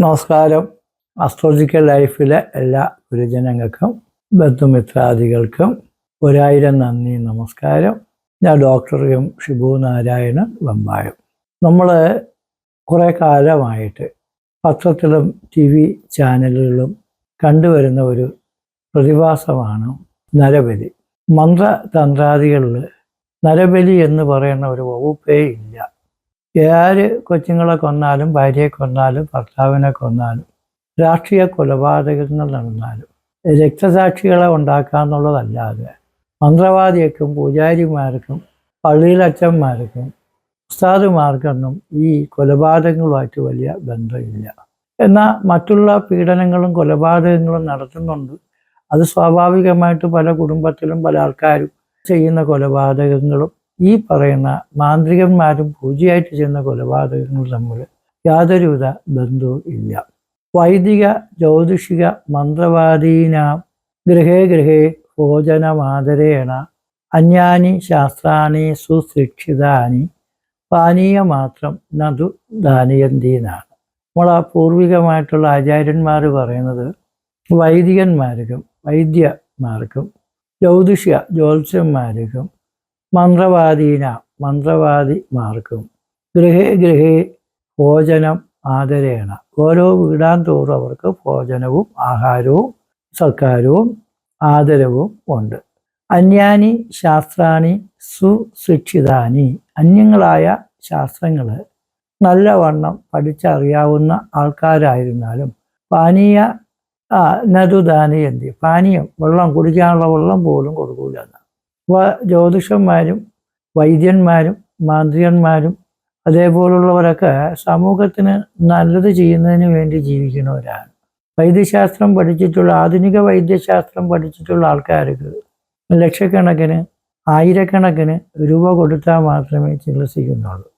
നമസ്കാരം. അസ്ട്രോളജിക്കൽ ലൈഫിലെ എല്ലാ ഗുരുജനങ്ങൾക്കും ബന്ധുമിത്രാദികൾക്കും ഒരായിരം നന്ദി നമസ്കാരം. ഞാൻ ഡോക്ടർ എം ഷിബു നാരായണൻ വെമ്പായം. നമ്മൾ കുറേ കാലമായിട്ട് പത്രത്തിലും ടി വി ചാനലുകളിലും കണ്ടുവരുന്ന ഒരു പ്രതിഭാസമാണ് നരബലി. മന്ത്രതന്ത്രാദികളിൽ നരബലി എന്ന് പറയുന്ന ഒരു വകുപ്പേ ഇല്ല. ആര് കൊച്ചുങ്ങളെ കൊന്നാലും ഭാര്യയെ കൊന്നാലും ഭർത്താവിനെ കൊന്നാലും രാഷ്ട്രീയ കൊലപാതകങ്ങൾ നടന്നാലും രക്തസാക്ഷികളെ ഉണ്ടാക്കുക എന്നുള്ളതല്ലാതെ മന്ത്രവാദിയർക്കും പൂജാരിമാർക്കും പള്ളിയിലച്ചന്മാർക്കും ഉസ്താദുമാർക്കൊന്നും ഈ കൊലപാതകങ്ങളുമായിട്ട് വലിയ ബന്ധമില്ല. എന്നാൽ മറ്റുള്ള പീഡനങ്ങളും കൊലപാതകങ്ങളും നടത്തുന്നുണ്ട്. അത് സ്വാഭാവികമായിട്ട് പല കുടുംബത്തിലും പല ആൾക്കാരും ചെയ്യുന്ന കൊലപാതകങ്ങളും ഈ പറയുന്ന മാന്ത്രികന്മാരും പൂജയായിട്ട് ചെയ്യുന്ന കൊലപാതകങ്ങൾ തമ്മിൽ യാതൊരുവിധ ബന്ധവും ഇല്ല. വൈദിക ജ്യോതിഷിക മന്ത്രവാദീനാം ഗൃഹേ ഗൃഹേ ഭോജനമാദരേണ അന്യാനി ശാസ്ത്രാണി സുശിക്ഷിതാനി പാനീയമാത്രം നതു ദാനയന്തീനാണ് നമ്മൾ ആ പൂർവികമായിട്ടുള്ള ആചാര്യന്മാർ പറയുന്നത് വൈദികന്മാർക്കും വൈദ്യമാർക്കും ജ്യോതിഷ ജ്യോത്സ്യന്മാർക്കും മന്ത്രവാദീന മന്ത്രവാദിമാർക്കും ഗൃഹേ ഗൃഹേ ഭോജനം ആദരേണ. ഓരോ വീടാൻ തോറും അവർക്ക് ഭോജനവും ആഹാരവും സൽക്കാരവും ആദരവും ഉണ്ട്. അന്യാനി ശാസ്ത്രാണി സുശിക്ഷിതാനി. അന്യങ്ങളായ ശാസ്ത്രങ്ങൾ നല്ലവണ്ണം പഠിച്ചറിയാവുന്ന ആൾക്കാരായിരുന്നാലും പാനീയ നതുദാനി എന്തി പാനീയം വെള്ളം കുടിക്കാനുള്ള വെള്ളം പോലും കൊടുക്കൂല എന്നാണ് അപ്പോൾ ജ്യോതിഷന്മാരും വൈദ്യന്മാരും മാന്ത്രികന്മാരും അതേപോലുള്ളവരൊക്കെ സമൂഹത്തിന് നല്ലത് ചെയ്യുന്നതിന് വേണ്ടി ജീവിക്കുന്നവരാണ്. വൈദ്യശാസ്ത്രം പഠിച്ചിട്ടുള്ള ആധുനിക വൈദ്യശാസ്ത്രം പഠിച്ചിട്ടുള്ള ആൾക്കാർക്ക് ലക്ഷക്കണക്കിന് ആയിരക്കണക്കിന് രൂപ കൊടുത്താൽ മാത്രമേ ചികിത്സിക്കുന്നുള്ളൂ.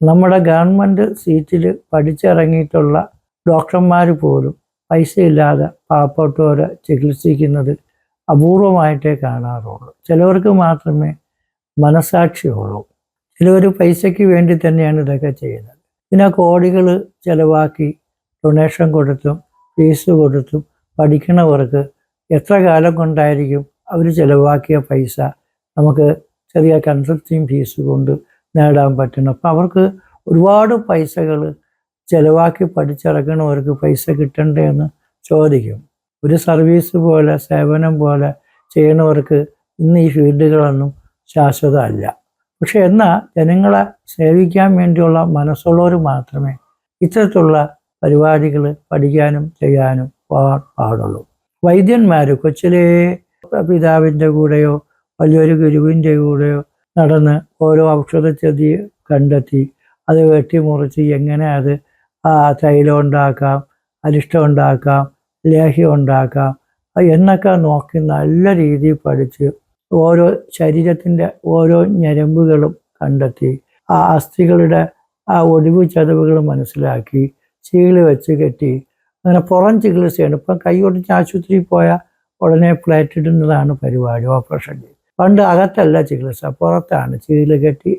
നമ്മുടെ ഗവൺമെന്റ് സീറ്റിൽ പഠിച്ചിറങ്ങിയിട്ടുള്ള ഡോക്ടർമാർ പോലും പൈസയില്ലാതെ പാവപ്പെട്ടവരെ ചികിത്സിക്കുന്നത് അപൂർവമായിട്ടേ കാണാറുള്ളൂ. ചിലവർക്ക് മാത്രമേ മനസാക്ഷിയുള്ളൂ ചിലവർ പൈസയ്ക്ക് വേണ്ടി തന്നെയാണ് ഇതൊക്കെ ചെയ്യുന്നത്. പിന്നെ കോടികൾ ചിലവാക്കി ഡൊണേഷൻ കൊടുത്തും ഫീസ് കൊടുത്തും പഠിക്കണവർക്ക് എത്ര കാലം കൊണ്ടായിരിക്കും അവർ ചിലവാക്കിയ പൈസ നമുക്ക് ചെറിയ കൺസൾട്ടിങ് ഫീസ് കൊണ്ട് നേടാൻ പറ്റണം അപ്പം അവർക്ക് ഒരുപാട് പൈസകൾ ചിലവാക്കി പഠിച്ചിറങ്ങണവർക്ക് പൈസ കിട്ടണ്ടേ എന്ന് ചോദിക്കും. ഒരു സർവീസ് പോലെ സേവനം പോലെ ചെയ്യുന്നവർക്ക് ഇന്ന് ഈ ഫീൽഡുകളൊന്നും ശാശ്വതമല്ല. പക്ഷെ എന്നാൽ ജനങ്ങളെ സേവിക്കാൻ വേണ്ടിയുള്ള മനസ്സുള്ളവർ മാത്രമേ ഇത്തരത്തിലുള്ള പരിപാടികൾ പഠിക്കാനും ചെയ്യാനും പോകാൻ പാടുള്ളൂ. വൈദ്യന്മാർ കൊച്ചിലെ പിതാവിന്റെ കൂടെയോ വലിയൊരു ഗുരുവിന്റെ കൂടെയോ നടന്ന് ഓരോ ഔഷധച്ചെടി കണ്ടെത്തി അത് വെട്ടിമുറിച്ച് എങ്ങനെ അത് തൈലം ഉണ്ടാക്കാം അരിഷ്ടം ഉണ്ടാക്കാം ലേഹ്യം ഉണ്ടാക്കാം. എന്നൊക്കെ നോക്കി നല്ല രീതിയിൽ പഠിച്ച് ഓരോ ശരീരത്തിന്റെ ഓരോ ഞരമ്പുകളും കണ്ടെത്തി. ആ അസ്ഥികളുടെ ആ ഒടിവ് ചതവുകൾ മനസ്സിലാക്കി. ചീളി വെച്ച് കെട്ടി. അങ്ങനെ പുറം ചികിത്സയാണ്. ഇപ്പം കൈ ഒടിച്ച് ആശുപത്രിയിൽ പോയാൽ ഉടനെ പ്ലേറ്റ് ഇടുന്നതാണ് പരിപാടി ഓപ്പറേഷൻ. ചെയ്ത് പണ്ട് അകത്തല്ല ചികിത്സ പുറത്താണ്. ചീൾ കെട്ടി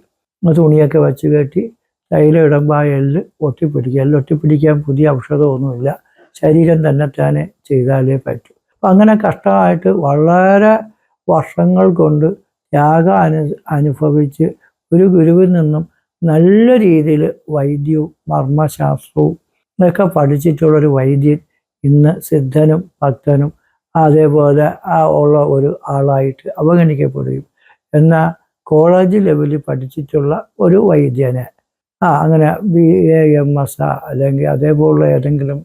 തുണിയൊക്കെ വെച്ച് കെട്ടി തൈലം ഇടുമ്പോൾ ആ എല്ല് ഒട്ടിപ്പിടിക്കുക എല്ല് ഒട്ടിപ്പിടിക്കാൻ പുതിയ ഔഷധമൊന്നുമില്ല. ശരീരം തന്നെത്താനെ ചെയ്താലേ പറ്റൂ. അപ്പം അങ്ങനെ കഷ്ടമായിട്ട് വളരെ വർഷങ്ങൾ കൊണ്ട് ത്യാഗം അനു അനുഭവിച്ച് ഒരു ഗുരുവിൽ നിന്നും നല്ല രീതിയിൽ വൈദ്യവും മർമ്മശാസ്ത്രവും ഒക്കെ പഠിച്ചിട്ടുള്ളൊരു വൈദ്യൻ ഇന്ന് സിദ്ധനും ഭക്തനും അതേപോലെ ആ ഉള്ള ഒരു ആളായിട്ട് അവഗണിക്കപ്പെടുകയും എന്നാൽ കോളേജ് ലെവലിൽ പഠിച്ചിട്ടുള്ള ഒരു വൈദ്യനെ. ആ അങ്ങനെ ബി എ എം എസ് അല്ലെങ്കിൽ അതേപോലുള്ള ഏതെങ്കിലും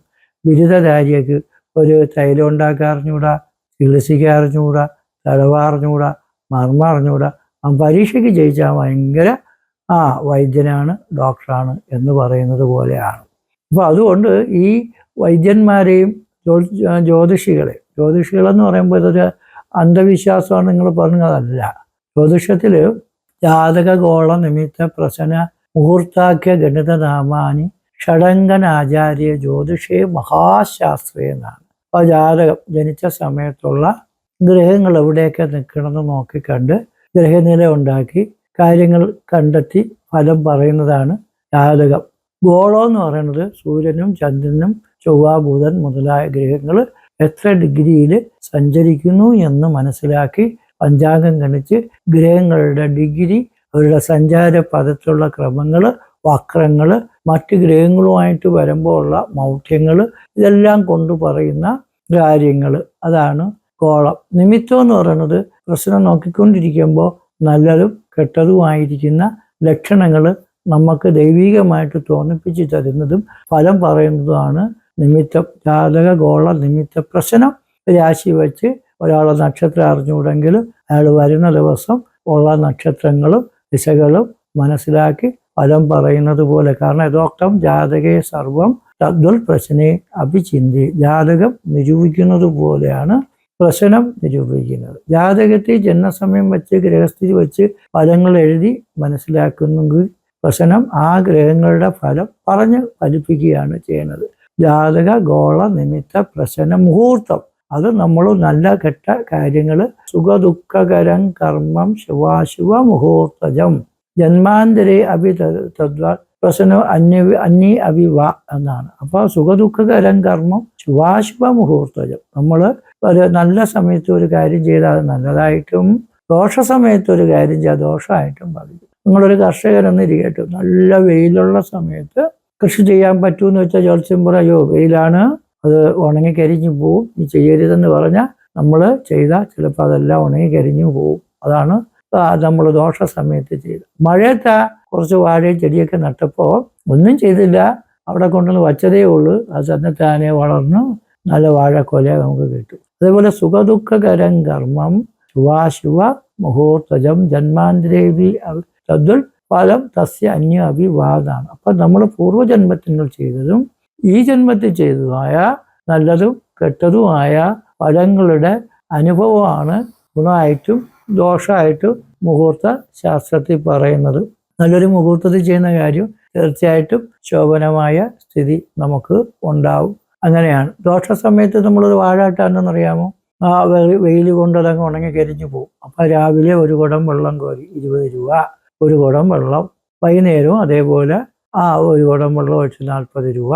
ബിരുദധാരിയൊക്കെ ഒരു തൈലം ഉണ്ടാക്കാൻ അറിഞ്ഞുകൂടാ ചികിത്സിക്കാൻ അറിഞ്ഞുകൂടാ തടവ അറിഞ്ഞുകൂടാ മർമ്മ അറിഞ്ഞുകൂടാ. അവൻ പരീക്ഷയ്ക്ക് ജയിച്ചാൽ ഭയങ്കര ആ വൈദ്യനാണ് ഡോക്ടറാണ് എന്ന് പറയുന്നത് പോലെയാണ്. അപ്പോൾ അതുകൊണ്ട് ഈ വൈദ്യന്മാരെയും ജ്യോതിഷികളെ ജ്യോതിഷികളെന്ന് പറയുമ്പോൾ ഇതൊരു അന്ധവിശ്വാസമാണ് നിങ്ങൾ പറഞ്ഞതല്ല. ജ്യോതിഷത്തിൽ ജാതക ഗോള നിമിത്ത പ്രസന മുഹൂർത്താഖ്യ ഗണിതനാമാനി ഷഡങ്കനാചാര്യ ജ്യോതിഷേ മഹാശാസ്ത്രേ എന്നാണ്. അപ്പോൾ ജാതകം ജനിച്ച സമയത്തുള്ള ഗ്രഹങ്ങൾ എവിടെയൊക്കെ നിൽക്കണമെന്ന് നോക്കിക്കണ്ട് ഗ്രഹനില ഉണ്ടാക്കി കാര്യങ്ങൾ കണ്ടെത്തി ഫലം പറയുന്നതാണ് ജാതകം. ഗോളം എന്ന് പറയുന്നത് സൂര്യനും ചന്ദ്രനും ചൊവ്വ ബുധൻ മുതലായ ഗ്രഹങ്ങൾ എത്ര ഡിഗ്രിയിൽ സഞ്ചരിക്കുന്നു എന്ന് മനസ്സിലാക്കി പഞ്ചാംഗം ഗണിച്ച് ഗ്രഹങ്ങളുടെ ഡിഗ്രി അവരുടെ സഞ്ചാര പദത്തിലുള്ള ക്രമങ്ങൾ വക്രങ്ങൾ മറ്റ് ഗ്രഹങ്ങളുമായിട്ട് വരുമ്പോൾ ഉള്ള മൗഢ്യങ്ങൾ ഇതെല്ലാം കൊണ്ട് പറയുന്ന കാര്യങ്ങൾ അതാണ് കോളം നിമിത്തം എന്ന് പറയുന്നത് പ്രശ്നം നോക്കിക്കൊണ്ടിരിക്കുമ്പോൾ നല്ലതും കെട്ടതുമായിരിക്കുന്ന ലക്ഷണങ്ങൾ നമുക്ക് ദൈവികമായിട്ട് തോന്നിപ്പിച്ച് തരുന്നതും ഫലം പറയുന്നതുമാണ് നിമിത്തം. ജാതക ഗോള നിമിത്ത പ്രശ്നം രാശി വെച്ച് ഒരാളെ നക്ഷത്രം അറിഞ്ഞുകൂടെങ്കിൽ അയാൾ വരുന്ന ദിവസം ഉള്ള നക്ഷത്രങ്ങളും ദിശകളും മനസ്സിലാക്കി ഫലം പറയുന്നത് പോലെ. കാരണം യഥോക്തം ജാതകേ സർവം തദ്വൽ പ്രശ്നെ അഭിചിന്തി ജാതകം നിരൂപിക്കുന്നത് പോലെയാണ് പ്രശ്നം നിരൂപിക്കുന്നത്. ജാതകത്തെ ജന്മസമയം വെച്ച് ഗ്രഹസ്ഥിതി വെച്ച് ഫലങ്ങൾ എഴുതി മനസ്സിലാക്കുന്നെങ്കിൽ പ്രശ്നം ആ ഗ്രഹങ്ങളുടെ ഫലം പറഞ്ഞ് ഫലിപ്പിക്കുകയാണ് ചെയ്യുന്നത്. ജാതക ഗോള നിമിത്ത പ്രശ്ന മുഹൂർത്തം. അത് നമ്മൾ നല്ല കെട്ട കാര്യങ്ങൾ സുഖദുഃഖകരം കർമ്മം ശുഭാശുഭ മുഹൂർത്തജം. ജന്മാന്തരെ അഭി തദ്വാ പ്രശ്നം അന്യ അന്യ വാ എന്നാണ്. അപ്പോൾ സുഖദുഃഖകരം കർമ്മം ശുഭാശുഭ മുഹൂർത്തജം. നമ്മൾ ഒരു നല്ല സമയത്ത് ഒരു കാര്യം ചെയ്താൽ അത് നല്ലതായിട്ടും ദോഷ സമയത്ത് ഒരു കാര്യം ചെയ്താൽ ദോഷമായിട്ടും ബാധിക്കും. നിങ്ങളൊരു കർഷകരെന്ന് ഇരിക്കട്ടെ. നല്ല വെയിലുള്ള സമയത്ത് കൃഷി ചെയ്യാൻ പറ്റുമെന്ന് വെച്ചാൽ ജോത്സ്യം പറയോ വെയിലാണ്. അത് ഉണങ്ങി കരിഞ്ഞു പോവും. നീ ചെയ്യരുതെന്ന് പറഞ്ഞാൽ നമ്മൾ ചെയ്താൽ ചിലപ്പോൾ അതെല്ലാം ഉണങ്ങി കരിഞ്ഞു പോവും. അതാണ് നമ്മൾ ദോഷ സമയത്ത് ചെയ്തു. മഴയത്ത് കുറച്ച് വാഴയും ചെടിയൊക്കെ നട്ടപ്പോൾ ഒന്നും ചെയ്തില്ല. അവിടെ കൊണ്ടുവന്ന് വച്ചതേ ഉള്ളൂ. അത് തന്നെ വളർന്നു. നല്ല വാഴക്കൊല നമുക്ക് കിട്ടും. അതേപോലെ സുഖദുഃഖകരം കർമ്മം. ശുവാശുവ മുഹൂർത്തജം ജന്മാന്തരേവി തദ്വൽ ഫലം തസ്യ അന്യ അഭിവാദാണ്. അപ്പം നമ്മൾ പൂർവജന്മത്തിൽ ചെയ്തതും ഈ ജന്മത്തിൽ ചെയ്തതുമായ നല്ലതും കെട്ടതുമായ ഫലങ്ങളുടെ അനുഭവമാണ് ഗുണമായിട്ടും ദോഷമായിട്ടും മുഹൂർത്ത ശാസ്ത്രത്തിൽ പറയുന്നത്. നല്ലൊരു മുഹൂർത്തത്തിൽ ചെയ്യുന്ന കാര്യം തീർച്ചയായിട്ടും ശോഭനമായ സ്ഥിതി നമുക്ക് ഉണ്ടാവും. അങ്ങനെയാണ്. ദോഷ സമയത്ത് നമ്മളൊരു വാഴാട്ടാണെന്നറിയാമോ ആ വെയിൽ കൊണ്ടതങ്ങ് ഉണങ്ങി കരിഞ്ഞു പോകും അപ്പം രാവിലെ ഒരു കുടം വെള്ളം കോരി ഇരുപത് രൂപ ഒരു കുടം വെള്ളം. വൈകുന്നേരവും അതേപോലെ ആ ഒരു കുടം വെള്ളം ഒഴിച്ച് നാൽപ്പത് രൂപ.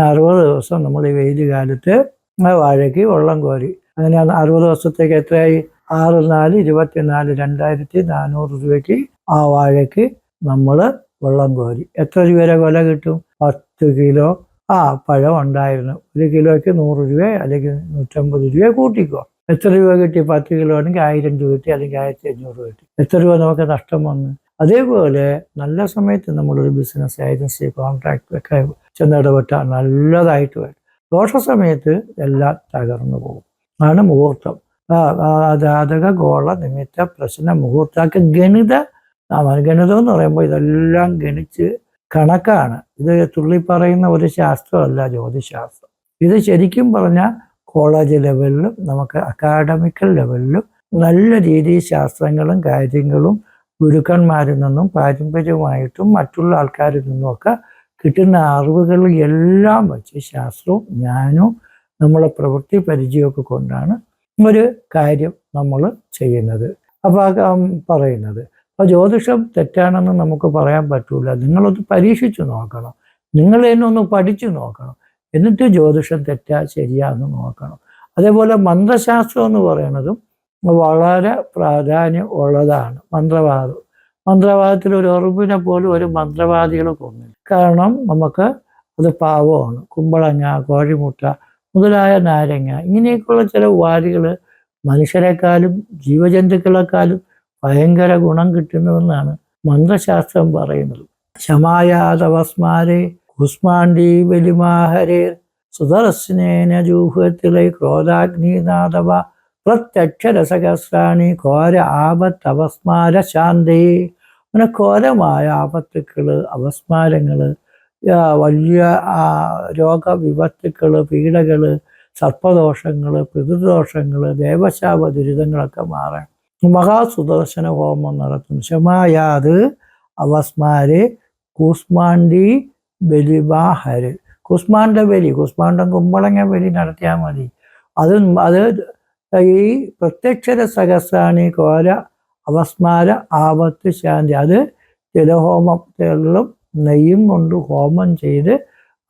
അറുപത് ദിവസം നമ്മൾ ഈ വെയിൽ കാലത്ത് വാഴയ്ക്ക് വെള്ളം കോരി. അങ്ങനെ അറുപത് ദിവസത്തേക്ക് എത്രയായി? ആറ് നാല് ഇരുപത്തിനാല് രണ്ടായിരത്തി നാനൂറ് രൂപയ്ക്ക് ആ വാഴയ്ക്ക് നമ്മൾ വെള്ളം കോരി. എത്ര രൂപയുടെ കൊല കിട്ടും? പത്ത് കിലോ. ആ പഴം ഉണ്ടായിരുന്നു. ഒരു കിലോയ്ക്ക് നൂറ് രൂപ അല്ലെങ്കിൽ നൂറ്റമ്പത് രൂപ കൂട്ടിക്കോ. എത്ര രൂപ കിട്ടി? പത്ത് കിലോ ആണെങ്കിൽ ആയിരം രൂപ കിട്ടി അല്ലെങ്കിൽ ആയിരത്തി അഞ്ഞൂറ് രൂപ കിട്ടി. എത്ര രൂപ നമുക്ക് നഷ്ടം വന്ന്? അതേപോലെ നല്ല സമയത്ത് നമ്മളൊരു ബിസിനസ് ഏജൻസി കോൺട്രാക്ട് ഒക്കെ ചെന്നിടപെട്ടാൽ നല്ലതായിട്ട് വരും. ദോഷ സമയത്ത് എല്ലാം തകർന്നു പോകും. ആണ് മുഹൂർത്തം. ജാതക ഗോള നിമിത്ത പ്രശ്ന മുഹൂർത്തമൊക്കെ ഗണിത ഗണിതം എന്ന് പറയുമ്പോൾ ഇതെല്ലാം ഗണിച്ച് കണക്കാണ്. ഇത് തുള്ളി പറയുന്ന ഒരു ശാസ്ത്രമല്ല ജ്യോതിശാസ്ത്രം. ഇത് ശരിക്കും പറഞ്ഞാൽ കോളേജ് ലെവലിലും നമുക്ക് അക്കാഡമിക്കൽ ലെവലിലും നല്ല രീതിയിൽ ശാസ്ത്രങ്ങളും കാര്യങ്ങളും ഗുരുക്കന്മാരിൽ നിന്നും പാരമ്പര്യമായിട്ടും മറ്റുള്ള ആൾക്കാരിൽ നിന്നുമൊക്കെ കിട്ടുന്ന അറിവുകൾ എല്ലാം വെച്ച് ശാസ്ത്രവും ഞാനും നമ്മളെ പ്രവൃത്തി പരിചയമൊക്കെ കൊണ്ടാണ് ഒരു കാര്യം നമ്മൾ ചെയ്യുന്നത്. അപ്പോൾ പറയുന്നത്. അപ്പോൾ ജ്യോതിഷം തെറ്റാണെന്ന് നമുക്ക് പറയാൻ പറ്റൂല. നിങ്ങളൊന്ന് പരീക്ഷിച്ചു നോക്കണം. നിങ്ങൾ തന്നെ ഒന്ന് പഠിച്ചു നോക്കണം. എന്നിട്ട് ജ്യോതിഷം തെറ്റാ ശരിയാന്ന് നോക്കണം. അതേപോലെ മന്ത്രശാസ്ത്രം എന്ന് പറയുന്നതും വളരെ പ്രാധാന്യം ഉള്ളതാണ്. മന്ത്രവാദം. മന്ത്രവാദത്തിൽ ഒരു ഉറപ്പിനെ പോലും ഒരു മന്ത്രവാദികളെ കൊന്നില്ല കാരണം നമുക്ക് അത് പാവമാണ്. കുമ്പളങ്ങ കോഴിമുട്ട മുതലായ നാരങ്ങ. ഇങ്ങനെയൊക്കെയുള്ള ചില ഉപാധികൾ മനുഷ്യരെക്കാളും ജീവജന്തുക്കളെക്കാളും ഭയങ്കര ഗുണം കിട്ടുന്നുവെന്നാണ് മന്ത്രശാസ്ത്രം പറയുന്നത്. ശമായാതവസ്മാരെ കുസ്മാണ്ടി ബലിമാഹരേ സുദർശനേന ജൂഹത്തിലെ ക്രോധാഗ്നിനാഥവ പ്രത്യക്ഷരസഹസ്രാണി ഘോര ആപത്തവസ്മാര ശാന്തേ അങ്ങനെ ഘോരമായ ആപത്തുക്കൾ അവസ്മാരങ്ങൾ വലിയ രോഗവിപത്തുക്കൾ പീഡകൾ സർപ്പദോഷങ്ങൾ പിതൃദോഷങ്ങൾ ദേവശാപ ദുരിതങ്ങളൊക്കെ മാറാൻ മഹാസുദർശന ഹോമം നടത്തുന്നു. ശമായാത് അവസ്മാര് കൂസ്മാണ്ടി ബലിബാഹര്. കുസ്മാണ്ട ബലി കുസ്മാണ്ടം കുമ്പളങ്ങ ബലി നടത്തിയാൽ മതി. അത് അത് ഈ പ്രത്യക്ഷര സഹസ്രാണി കോര അവസ്മാര ആപത്ത് ശാന്തി. അത് തിലഹോമത്തിലും നെയ്യും കൊണ്ട് ഹോമം ചെയ്ത്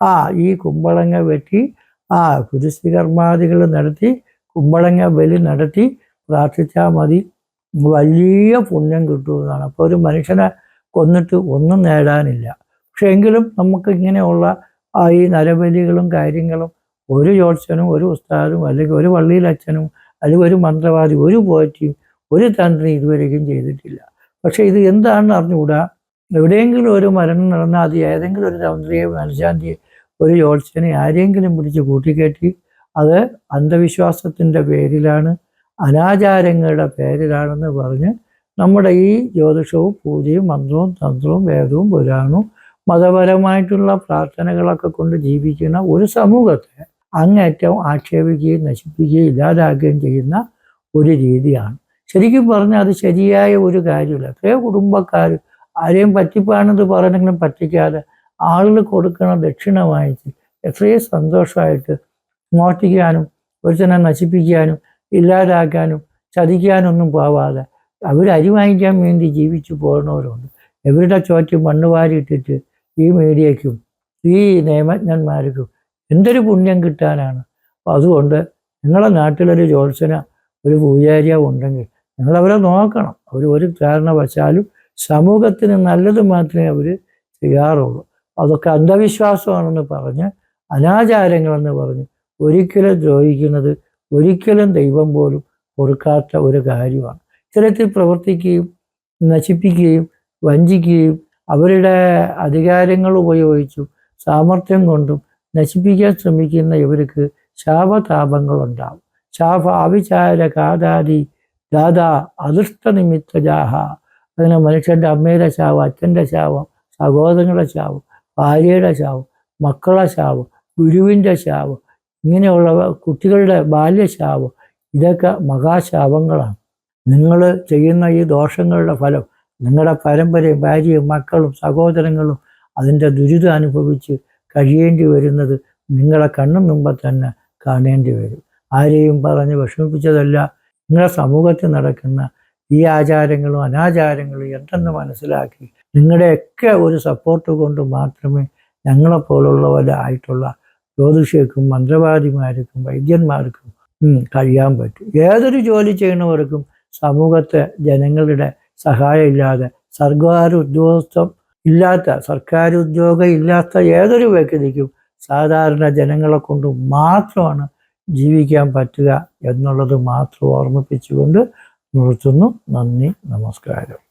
ആ ഈ കുമ്പളങ്ങ വെട്ടി ആ കുരിശി കർമാദികൾ നടത്തി കുമ്പളങ്ങ ബലി നടത്തി പ്രാർത്ഥിച്ചാൽ മതി. വലിയ പുണ്യം കിട്ടുമെന്നാണ്. അപ്പോൾ ഒരു മനുഷ്യനെ കൊന്നിട്ട് ഒന്നും നേടാനില്ല. പക്ഷെ എങ്കിലും നമുക്ക് ഇങ്ങനെയുള്ള ആ ഈ നരബലികളും കാര്യങ്ങളും ഒരു ജോത്സനും ഒരു ഉസ്താദും അല്ലെങ്കിൽ ഒരു പള്ളിയിലച്ഛനും അല്ലെങ്കിൽ ഒരു മന്ത്രവാദി ഒരു പോറ്റിയും ഒരു തന്ത്രി ഇതുവരെയും ചെയ്തിട്ടില്ല. പക്ഷേ ഇത് എന്താണെന്ന് അറിഞ്ഞുകൂടാ? എവിടെയെങ്കിലും ഒരു മരണം നടന്നാൽ അത് ഏതെങ്കിലും ഒരു തന്ത്രിയെ മനഃശാന്തിയെ ഒരു ജോത്സ്യനെ ആരെങ്കിലും പിടിച്ച് കൂട്ടിക്കയറ്റി അത് അന്ധവിശ്വാസത്തിന്റെ പേരിലാണ് അനാചാരങ്ങളുടെ പേരിലാണെന്ന് പറഞ്ഞ് നമ്മുടെ ഈ ജ്യോതിഷവും പൂജയും മന്ത്രവും തന്ത്രവും വേദവും പുരാണവും മതപരമായിട്ടുള്ള പ്രാർത്ഥനകളൊക്കെ കൊണ്ട് ജീവിക്കുന്ന ഒരു സമൂഹത്തെ അങ്ങേറ്റം ആക്ഷേപിക്കുകയും നശിപ്പിക്കുകയും ഇല്ലാതാക്കുകയും ചെയ്യുന്ന ഒരു രീതിയാണ്. ശരിക്കും പറഞ്ഞാൽ അത് ശരിയായ ഒരു കാര്യമില്ല. എത്രയോ കുടുംബക്കാർ ആരെയും പറ്റിപ്പാണെന്ന് പറഞ്ഞെങ്കിലും പറ്റിക്കാതെ ആളുകൾ കൊടുക്കണ ദക്ഷിണ വാങ്ങിച്ച് എത്രയും സന്തോഷമായിട്ട് മോഷ്ടിക്കാനും ഒരുത്തനെ നശിപ്പിക്കാനും ഇല്ലാതാക്കാനും ചതിക്കാനൊന്നും പോവാതെ അവർ അരി വാങ്ങിക്കാൻ വേണ്ടി ജീവിച്ചു പോകുന്നവരുണ്ട് ഇവരുടെ ചോറ്റ് മണ്ണ് വാരിയിട്ടിട്ട് ഈ മീഡിയയ്ക്കും ഈ നിയമജ്ഞന്മാർക്കും എന്തൊരു പുണ്യം കിട്ടാനാണ്. അപ്പോൾ അതുകൊണ്ട് നിങ്ങളുടെ നാട്ടിലൊരു ജോത്സന ഒരു പൂജാരിയ ഉണ്ടെങ്കിൽ നിങ്ങളവരെ നോക്കണം. അവർ ഒരു കാരണവശാലും സമൂഹത്തിന് നല്ലത് മാത്രമേ അവർ ചെയ്യാറുള്ളൂ. അതൊക്കെ അന്ധവിശ്വാസമാണെന്ന് പറഞ്ഞ് അനാചാരങ്ങളെന്ന് പറഞ്ഞ് ഒരിക്കലും ദ്രോഹിക്കുന്നത് ഒരിക്കലും ദൈവം പോലും പൊറുക്കാത്ത ഒരു കാര്യമാണ്. ഇത്തരത്തിൽ പ്രവർത്തിക്കുകയും നശിപ്പിക്കുകയും വഞ്ചിക്കുകയും അവരുടെ അധികാരങ്ങൾ ഉപയോഗിച്ചും സാമർഥ്യം കൊണ്ടും നശിപ്പിക്കാൻ ശ്രമിക്കുന്ന ഇവർക്ക് ശാപതാപങ്ങളുണ്ടാവും. ശാപ അവിചാര കാതാരി ദാദാ അദൃഷ്ട അങ്ങനെ മനുഷ്യന്റെ അമ്മയുടെ ശാപം അച്ഛന്റെ ശാപം സഹോദരങ്ങളുടെ ശാപം ഭാര്യയുടെ ശാപം മക്കളെ ശാപം ഗുരുവിന്റെ ശാപം ഇങ്ങനെയുള്ള കുട്ടികളുടെ ബാല്യശാപം ഇതൊക്കെ മഹാശാപങ്ങളാണ്. നിങ്ങൾ ചെയ്യുന്ന ഈ ദോഷങ്ങളുടെ ഫലം നിങ്ങളുടെ പരമ്പരയും ഭാര്യയും മക്കളും സഹോദരങ്ങളും അതിന്റെ ദുരിതം അനുഭവിച്ച് കഴിയേണ്ടി വരുന്നത് നിങ്ങളെ കണ്ണും മുമ്പ് തന്നെ കാണേണ്ടി വരും. ആരെയും പറഞ്ഞ് വിഷമിപ്പിച്ചതല്ല നിങ്ങളുടെ സമൂഹത്തിൽ നടക്കുന്ന ഈ ആചാരങ്ങളും അനാചാരങ്ങളും എന്തെന്ന് മനസ്സിലാക്കി നിങ്ങളുടെയൊക്കെ ഒരു സപ്പോർട്ട് കൊണ്ട് മാത്രമേ ഞങ്ങളെപ്പോലുള്ളവരായിട്ടുള്ള ജ്യോതിഷക്കും മന്ത്രവാദിമാർക്കും വൈദ്യന്മാർക്കും കഴിയാൻ പറ്റും. ഏതൊരു ജോലി ചെയ്യുന്നവർക്കും സമൂഹത്തെ ജനങ്ങളുടെ സഹായം ഇല്ലാതെ സർക്കാർ ഉദ്യോഗസ്ഥം ഇല്ലാത്ത സർക്കാർ ഉദ്യോഗം ഇല്ലാത്ത ഏതൊരു വ്യക്തിക്കും സാധാരണ ജനങ്ങളെ കൊണ്ട് മാത്രമാണ് ജീവിക്കാൻ പറ്റുക എന്നുള്ളത് മാത്രം ഓർമ്മിപ്പിച്ചുകൊണ്ട് നിർത്തുന്നു നന്ദി നമസ്കാരം